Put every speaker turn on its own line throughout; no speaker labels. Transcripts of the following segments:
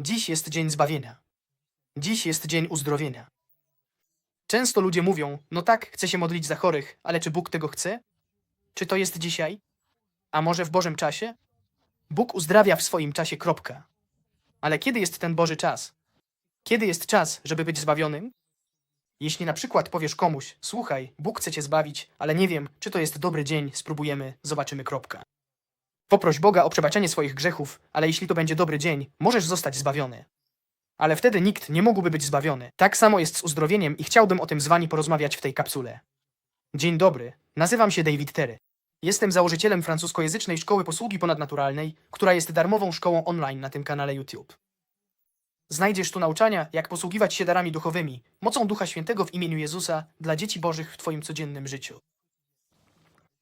Dziś jest dzień zbawienia. Dziś jest dzień uzdrowienia. Często ludzie mówią: No tak, chcę się modlić za chorych, ale czy Bóg tego chce? Czy to jest dzisiaj? A może w Bożym czasie? Bóg uzdrawia w swoim czasie, kropka. Ale kiedy jest ten Boży czas? Kiedy jest czas, żeby być zbawionym? Jeśli na przykład powiesz komuś: Słuchaj, Bóg chce cię zbawić, ale nie wiem, czy to jest dobry dzień, spróbujemy, zobaczymy, kropka. Poproś Boga o przebaczenie swoich grzechów, ale jeśli to będzie dobry dzień, możesz zostać zbawiony. Ale wtedy nikt nie mógłby być zbawiony. Tak samo jest z uzdrowieniem i chciałbym o tym z wami porozmawiać w tej kapsule. Dzień dobry, nazywam się David Terry. Jestem założycielem francuskojęzycznej szkoły posługi ponadnaturalnej, która jest darmową szkołą online na tym kanale YouTube. Znajdziesz tu nauczania, jak posługiwać się darami duchowymi, mocą Ducha Świętego w imieniu Jezusa dla dzieci Bożych w Twoim codziennym życiu.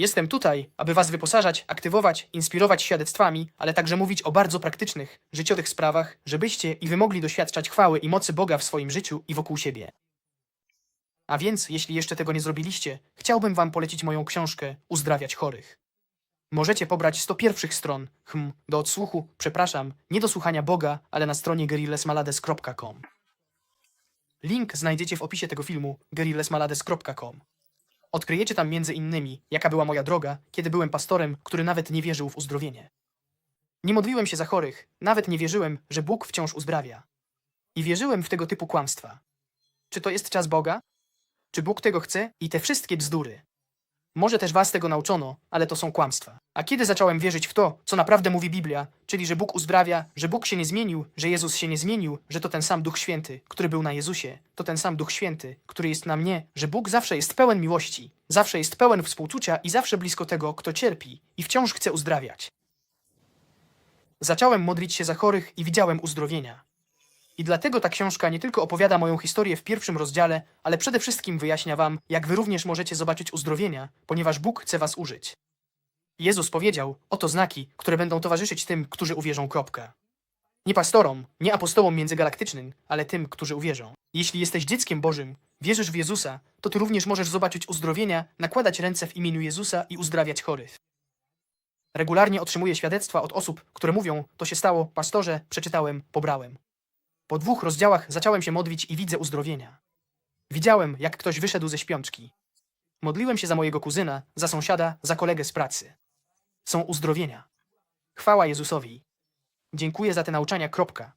Jestem tutaj, aby Was wyposażać, aktywować, inspirować świadectwami, ale także mówić o bardzo praktycznych, życiowych sprawach, żebyście i Wy mogli doświadczać chwały i mocy Boga w swoim życiu i wokół siebie. A więc, jeśli jeszcze tego nie zrobiliście, chciałbym Wam polecić moją książkę Uzdrawiać chorych. Możecie pobrać 100 pierwszych stron, hm, do odsłuchu, przepraszam, nie do słuchania Boga, ale na stronie gerillesmalades.com. Link znajdziecie w opisie tego filmu gerillesmalades.com. Odkryjecie tam między innymi, jaka była moja droga, kiedy byłem pastorem, który nawet nie wierzył w uzdrowienie. Nie modliłem się za chorych, nawet nie wierzyłem, że Bóg wciąż uzdrawia. I wierzyłem w tego typu kłamstwa. Czy to jest czas Boga? Czy Bóg tego chce? I te wszystkie bzdury. Może też was tego nauczono, ale to są kłamstwa. A kiedy zacząłem wierzyć w to, co naprawdę mówi Biblia, czyli że Bóg uzdrawia, że Bóg się nie zmienił, że Jezus się nie zmienił, że to ten sam Duch Święty, który był na Jezusie, to ten sam Duch Święty, który jest na mnie, że Bóg zawsze jest pełen miłości, zawsze jest pełen współczucia i zawsze blisko tego, kto cierpi i wciąż chce uzdrawiać. Zacząłem modlić się za chorych i widziałem uzdrowienia. I dlatego ta książka nie tylko opowiada moją historię w pierwszym rozdziale, ale przede wszystkim wyjaśnia wam, jak wy również możecie zobaczyć uzdrowienia, ponieważ Bóg chce was użyć. Jezus powiedział: Oto znaki, które będą towarzyszyć tym, którzy uwierzą. Kropka. Nie pastorom, nie apostołom międzygalaktycznym, ale tym, którzy uwierzą. Jeśli jesteś dzieckiem Bożym, wierzysz w Jezusa, to ty również możesz zobaczyć uzdrowienia, nakładać ręce w imieniu Jezusa i uzdrawiać chorych. Regularnie otrzymuję świadectwa od osób, które mówią: To się stało, pastorze, przeczytałem, pobrałem. Po dwóch rozdziałach zacząłem się modlić i widzę uzdrowienia. Widziałem, jak ktoś wyszedł ze śpiączki. Modliłem się za mojego kuzyna, za sąsiada, za kolegę z pracy. Są uzdrowienia. Chwała Jezusowi. Dziękuję za te nauczania, kropka.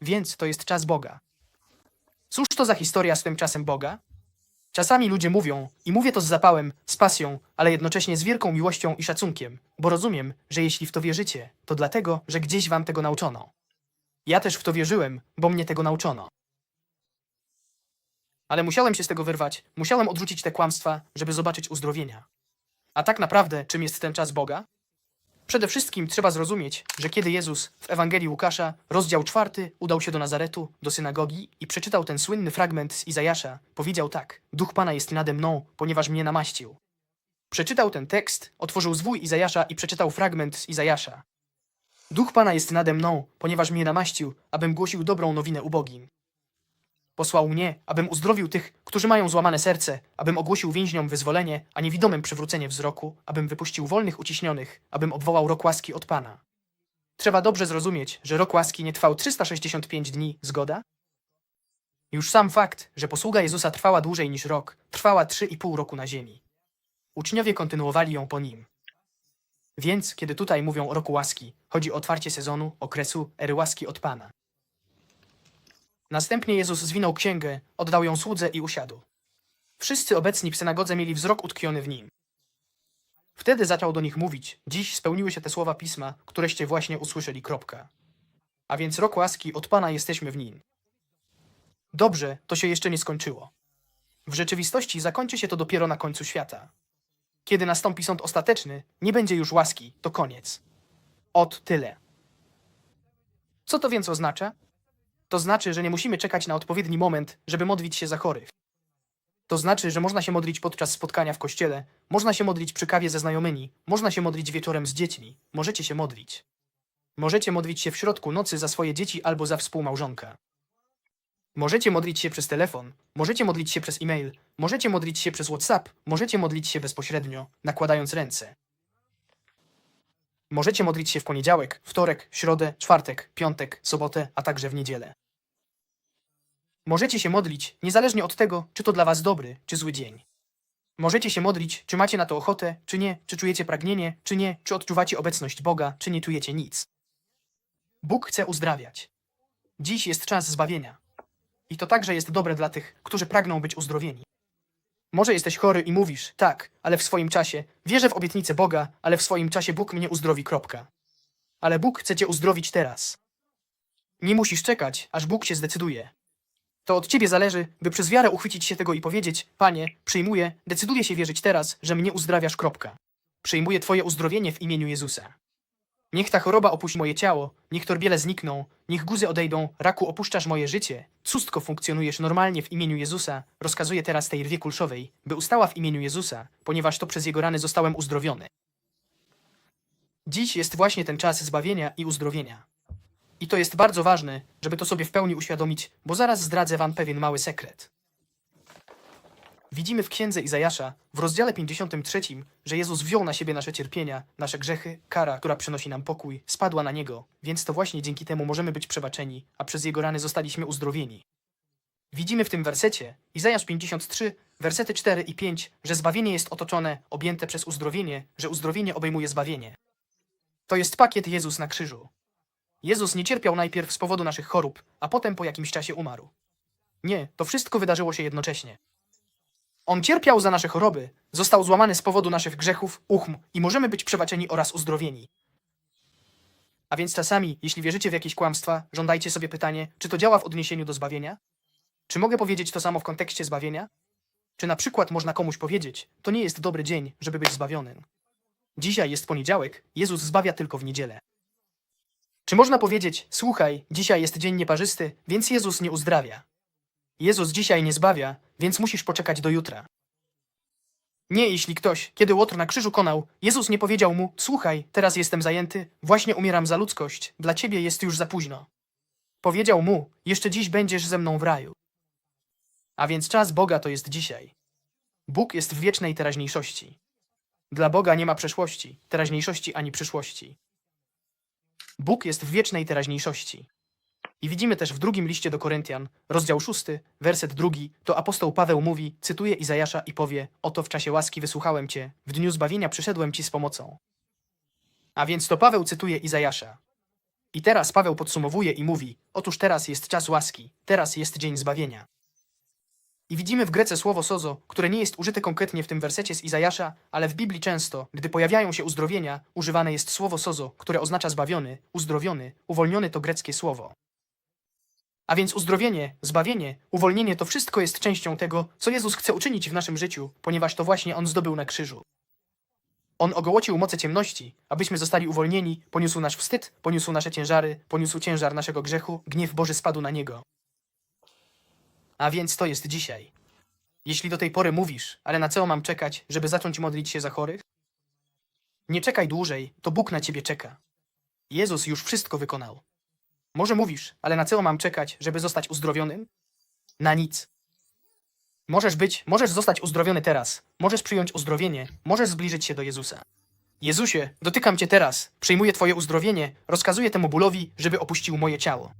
Więc to jest czas Boga. Cóż to za historia z tym czasem Boga? Czasami ludzie mówią, i mówię to z zapałem, z pasją, ale jednocześnie z wielką miłością i szacunkiem, bo rozumiem, że jeśli w to wierzycie, to dlatego, że gdzieś wam tego nauczono. Ja też w to wierzyłem, bo mnie tego nauczono. Ale musiałem się z tego wyrwać, musiałem odrzucić te kłamstwa, żeby zobaczyć uzdrowienia. A tak naprawdę, czym jest ten czas Boga? Przede wszystkim trzeba zrozumieć, że kiedy Jezus w Ewangelii Łukasza, rozdział czwarty, udał się do Nazaretu, do synagogi i przeczytał ten słynny fragment z Izajasza, powiedział tak: Duch Pana jest nade mną, ponieważ mnie namaścił. Przeczytał ten tekst, otworzył zwój Izajasza i przeczytał fragment z Izajasza. Duch Pana jest nade mną, ponieważ mnie namaścił, abym głosił dobrą nowinę ubogim. Posłał mnie, abym uzdrowił tych, którzy mają złamane serce, abym ogłosił więźniom wyzwolenie, a niewidomym przywrócenie wzroku, abym wypuścił wolnych uciśnionych, abym obwołał rok łaski od Pana. Trzeba dobrze zrozumieć, że rok łaski nie trwał 365 dni, zgoda? Już sam fakt, że posługa Jezusa trwała dłużej niż rok, trwała 3,5 roku na ziemi. Uczniowie kontynuowali ją po nim. Więc, kiedy tutaj mówią o roku łaski, chodzi o otwarcie sezonu, okresu, ery łaski od Pana. Następnie Jezus zwinął księgę, oddał ją słudze i usiadł. Wszyscy obecni w synagodze mieli wzrok utkwiony w nim. Wtedy zaczął do nich mówić: Dziś spełniły się te słowa pisma, któreście właśnie usłyszeli. Kropka. A więc rok łaski od Pana jesteśmy w nim. Dobrze, to się jeszcze nie skończyło. W rzeczywistości zakończy się to dopiero na końcu świata. Kiedy nastąpi sąd ostateczny, nie będzie już łaski, to koniec. Od tyle. Co to więc oznacza? To znaczy, że nie musimy czekać na odpowiedni moment, żeby modlić się za chorych. To znaczy, że można się modlić podczas spotkania w kościele, można się modlić przy kawie ze znajomymi, można się modlić wieczorem z dziećmi, możecie się modlić. Możecie modlić się w środku nocy za swoje dzieci albo za współmałżonka. Możecie modlić się przez telefon, możecie modlić się przez e-mail, możecie modlić się przez WhatsApp, możecie modlić się bezpośrednio, nakładając ręce. Możecie modlić się w poniedziałek, wtorek, środę, czwartek, piątek, sobotę, a także w niedzielę. Możecie się modlić niezależnie od tego, czy to dla was dobry, czy zły dzień. Możecie się modlić, czy macie na to ochotę, czy nie, czy czujecie pragnienie, czy nie, czy odczuwacie obecność Boga, czy nie czujecie nic. Bóg chce uzdrawiać. Dziś jest czas zbawienia. I to także jest dobre dla tych, którzy pragną być uzdrowieni. Może jesteś chory i mówisz, tak, ale w swoim czasie, wierzę w obietnicę Boga, ale w swoim czasie Bóg mnie uzdrowi, kropka. Ale Bóg chce cię uzdrowić teraz. Nie musisz czekać, aż Bóg się zdecyduje. To od ciebie zależy, by przez wiarę uchwycić się tego i powiedzieć, Panie, przyjmuję, decyduję się wierzyć teraz, że mnie uzdrawiasz, kropka. Przyjmuję Twoje uzdrowienie w imieniu Jezusa. Niech ta choroba opuści moje ciało, niech torbiele znikną, niech guzy odejdą, raku opuszczasz moje życie, custko funkcjonujesz normalnie w imieniu Jezusa, rozkazuję teraz tej rwie kulszowej, by ustała w imieniu Jezusa, ponieważ to przez Jego rany zostałem uzdrowiony. Dziś jest właśnie ten czas zbawienia i uzdrowienia. I to jest bardzo ważne, żeby to sobie w pełni uświadomić, bo zaraz zdradzę wam pewien mały sekret. Widzimy w księdze Izajasza, w rozdziale 53, że Jezus wziął na siebie nasze cierpienia, nasze grzechy, kara, która przynosi nam pokój, spadła na Niego, więc to właśnie dzięki temu możemy być przebaczeni, a przez Jego rany zostaliśmy uzdrowieni. Widzimy w tym wersecie, Izajasz 53, wersety 4 i 5, że zbawienie jest otoczone, objęte przez uzdrowienie, że uzdrowienie obejmuje zbawienie. To jest pakiet Jezus na krzyżu. Jezus nie cierpiał najpierw z powodu naszych chorób, a potem po jakimś czasie umarł. Nie, to wszystko wydarzyło się jednocześnie. On cierpiał za nasze choroby, został złamany z powodu naszych grzechów, uchm i możemy być przebaczeni oraz uzdrowieni. A więc czasami, jeśli wierzycie w jakieś kłamstwa, żądajcie sobie pytanie, czy to działa w odniesieniu do zbawienia? Czy mogę powiedzieć to samo w kontekście zbawienia? Czy na przykład można komuś powiedzieć, to nie jest dobry dzień, żeby być zbawionym? Dzisiaj jest poniedziałek, Jezus zbawia tylko w niedzielę. Czy można powiedzieć, słuchaj, dzisiaj jest dzień nieparzysty, więc Jezus nie uzdrawia? Jezus dzisiaj nie zbawia, więc musisz poczekać do jutra. Nie, jeśli ktoś, kiedy Łotr na krzyżu konał, Jezus nie powiedział mu, słuchaj, teraz jestem zajęty, właśnie umieram za ludzkość, dla ciebie jest już za późno. Powiedział mu, jeszcze dziś będziesz ze mną w raju. A więc czas Boga to jest dzisiaj. Bóg jest w wiecznej teraźniejszości. Dla Boga nie ma przeszłości, teraźniejszości ani przyszłości. Bóg jest w wiecznej teraźniejszości. I widzimy też w drugim liście do Koryntian, rozdział szósty, werset drugi, to apostoł Paweł mówi, cytuje Izajasza i powie, oto w czasie łaski wysłuchałem Cię, w dniu zbawienia przyszedłem Ci z pomocą. A więc to Paweł cytuje Izajasza. I teraz Paweł podsumowuje i mówi, otóż teraz jest czas łaski, teraz jest dzień zbawienia. I widzimy w Grece słowo sozo, które nie jest użyte konkretnie w tym wersecie z Izajasza, ale w Biblii często, gdy pojawiają się uzdrowienia, używane jest słowo sozo, które oznacza zbawiony, uzdrowiony, uwolniony to greckie słowo. A więc uzdrowienie, zbawienie, uwolnienie to wszystko jest częścią tego, co Jezus chce uczynić w naszym życiu, ponieważ to właśnie On zdobył na krzyżu. On ogołocił moce ciemności, abyśmy zostali uwolnieni, poniósł nasz wstyd, poniósł nasze ciężary, poniósł ciężar naszego grzechu, gniew Boży spadł na Niego. A więc to jest dzisiaj. Jeśli do tej pory mówisz, ale na co mam czekać, żeby zacząć modlić się za chorych? Nie czekaj dłużej, to Bóg na ciebie czeka. Jezus już wszystko wykonał. Może mówisz, ale na co mam czekać, żeby zostać uzdrowionym? Na nic. Możesz być, możesz zostać uzdrowiony teraz. Możesz przyjąć uzdrowienie, możesz zbliżyć się do Jezusa. Jezusie, dotykam Cię teraz, przyjmuję Twoje uzdrowienie, rozkazuję temu bólowi, żeby opuścił moje ciało.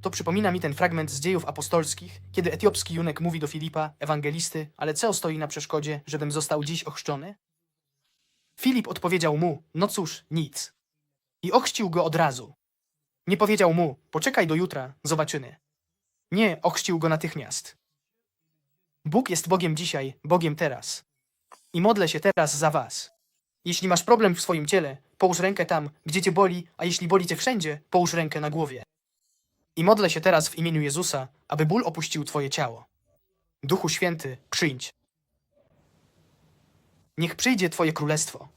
To przypomina mi ten fragment z dziejów apostolskich, kiedy etiopski junek mówi do Filipa, ewangelisty, ale co stoi na przeszkodzie, żebym został dziś ochrzczony? Filip odpowiedział mu, no cóż, nic. I ochrzcił go od razu. Nie powiedział mu, poczekaj do jutra, zobaczymy. Nie, ochrzcił go natychmiast. Bóg jest Bogiem dzisiaj, Bogiem teraz. I modlę się teraz za was. Jeśli masz problem w swoim ciele, połóż rękę tam, gdzie cię boli, a jeśli boli cię wszędzie, połóż rękę na głowie. I modlę się teraz w imieniu Jezusa, aby ból opuścił twoje ciało. Duchu Święty, przyjdź. Niech przyjdzie Twoje królestwo.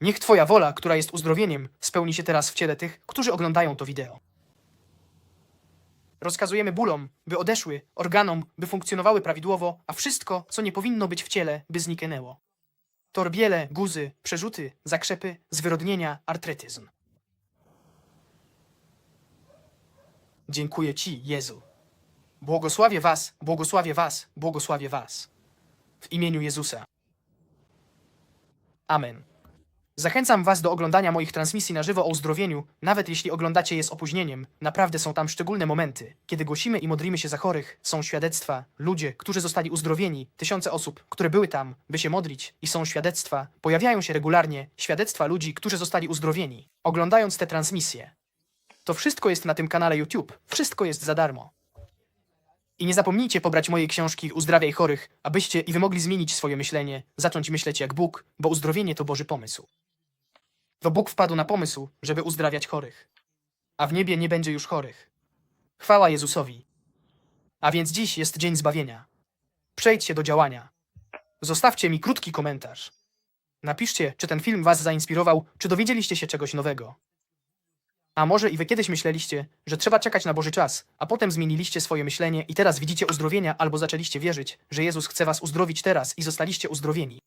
Niech Twoja wola, która jest uzdrowieniem, spełni się teraz w ciele tych, którzy oglądają to wideo. Rozkazujemy bólom, by odeszły, organom, by funkcjonowały prawidłowo, a wszystko, co nie powinno być w ciele, by zniknęło. Torbiele, guzy, przerzuty, zakrzepy, zwyrodnienia, artretyzm. Dziękuję Ci, Jezu. Błogosławię Was, błogosławię Was, błogosławię Was. W imieniu Jezusa. Amen. Zachęcam Was do oglądania moich transmisji na żywo o uzdrowieniu, nawet jeśli oglądacie je z opóźnieniem. Naprawdę są tam szczególne momenty, kiedy głosimy i modlimy się za chorych, są świadectwa, ludzie, którzy zostali uzdrowieni, tysiące osób, które były tam, by się modlić, i są świadectwa, pojawiają się regularnie, świadectwa ludzi, którzy zostali uzdrowieni, oglądając te transmisje. To wszystko jest na tym kanale YouTube, wszystko jest za darmo. I nie zapomnijcie pobrać mojej książki Uzdrawiaj chorych, abyście i wy mogli zmienić swoje myślenie, zacząć myśleć jak Bóg, bo uzdrowienie to Boży pomysł. To Bóg wpadł na pomysł, żeby uzdrawiać chorych. A w niebie nie będzie już chorych. Chwała Jezusowi. A więc dziś jest dzień zbawienia. Przejdźcie do działania. Zostawcie mi krótki komentarz. Napiszcie, czy ten film Was zainspirował, czy dowiedzieliście się czegoś nowego. A może i wy kiedyś myśleliście, że trzeba czekać na Boży czas, a potem zmieniliście swoje myślenie i teraz widzicie uzdrowienia albo zaczęliście wierzyć, że Jezus chce was uzdrowić teraz i zostaliście uzdrowieni.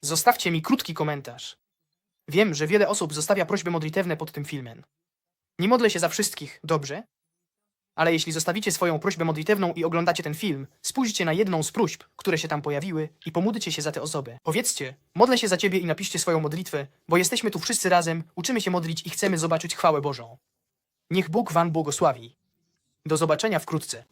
Zostawcie mi krótki komentarz. Wiem, że wiele osób zostawia prośby modlitewne pod tym filmem. Nie modlę się za wszystkich, dobrze? Ale jeśli zostawicie swoją prośbę modlitewną i oglądacie ten film, spójrzcie na jedną z próśb, które się tam pojawiły i pomódlcie się za tę osobę. Powiedzcie, modlę się za ciebie i napiszcie swoją modlitwę, bo jesteśmy tu wszyscy razem, uczymy się modlić i chcemy zobaczyć chwałę Bożą. Niech Bóg wam błogosławi. Do zobaczenia wkrótce.